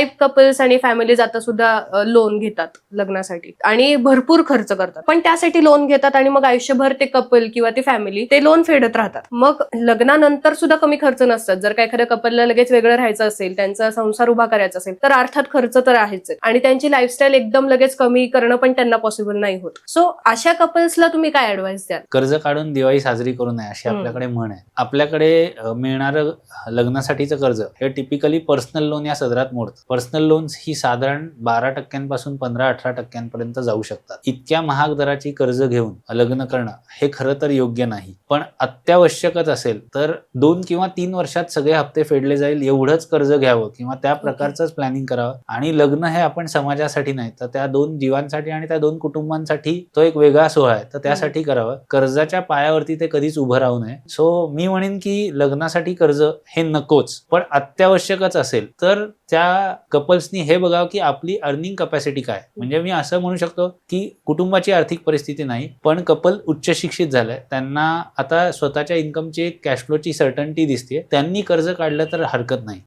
काही कपल्स आणि फॅमिलीज आता सुद्धा लोन घेतात लग्नासाठी. आणि भरपूर खर्च करतात. पण त्यासाठी लोन घेतात आणि मग आयुष्यभर ते कपल किंवा ती फॅमिली ते लोन फेडत राहतात. मग लग्नानंतर सुद्धा कमी खर्च नसतात. जर का एखाद्या कपलला लगेच वेगळं राहायचं असेल त्यांचा संसार उभा करायचा असेल तर अर्थात खर्च तर आहेच. आहे. आणि त्यांची लाईफस्टाईल एकदम लगेच कमी करणं पण त्यांना पॉसिबल नाही होत. सो अशा कपल्सला तुम्ही काय ऍडवाइस द्याल? कर्ज काढून दिवाळी साजरी करू नये अशी. आपल्याकडे म्हण आहे. आपल्याकडे मिळणारं लग्नासाठीचं कर्ज हे टिपिकली पर्सनल लोन या सदरात मोडतं. पर्सनल लोन्स ही साधारण बारा टक्क्यांपासून पंधरा अठरा टक्क्यांपर्यंत जाऊ शकतात. इतक्या महाग दराची कर्ज घेऊन लग्न करणं हे खरं तर योग्य नाही. पण अत्यावश्यकच असेल तर दोन किंवा तीन वर्षात सगळे हप्ते फेडले जाईल एवढंच कर्ज घ्यावं किंवा त्या प्रकारचंच प्लॅनिंग करावं. आणि लग्न हे आपण समाजासाठी नाही तर त्या दोन जीवांसाठी आणि त्या दोन कुटुंबांसाठी तो एक वेगळा सोहळा आहे. तर त्यासाठी करावं. कर्जाच्या पायावरती ते कधीच उभं राहू नये. सो मी म्हणेन की लग्नासाठी कर्ज हे नकोच. पण अत्यावश्यकच असेल तर त्या कपल्सनी हे बघावं की आपली अर्निंग कपॅसिटी काय. म्हणजे मी असं म्हणू शकतो की कुटुंबाची आर्थिक परिस्थिती नाही पण कपल उच्च शिक्षित झालंय. त्यांना आता स्वतःच्या इन्कमची कॅश फ्लोची सर्टन्टी दिसते त्यांनी कर्ज काढलं तर हरकत नाही.